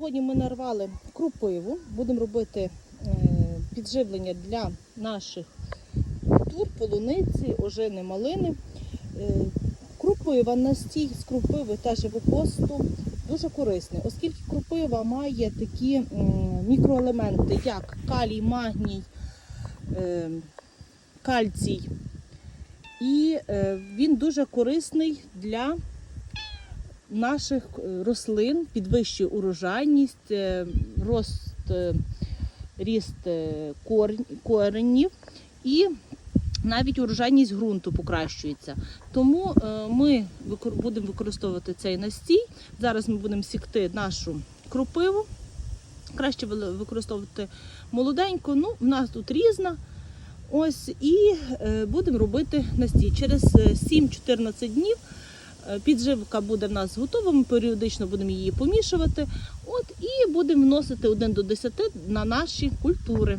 Сьогодні ми нарвали крупиву, будемо робити е, підживлення для наших культур, полуниці, ожини, малини. Е, Крупива, настій з крупиви та живопосту дуже корисний, оскільки крупива має такі мікроелементи, як калій, магній, е, кальцій. І він дуже корисний для наших е, рослин, підвищує урожайність, е, рост, е, ріст коренів і навіть урожайність ґрунту покращується. Тому ми будемо використовувати цей настій. Зараз ми будемо сікти нашу крупиву. Краще використовувати молоденьку. Ну, в нас тут різна. Ось і будемо робити настій. Через е, 7-14 днів підживка буде в нас готова. Ми періодично будемо її помішувати. От і будемо вносити 1 до 10 на наші культури.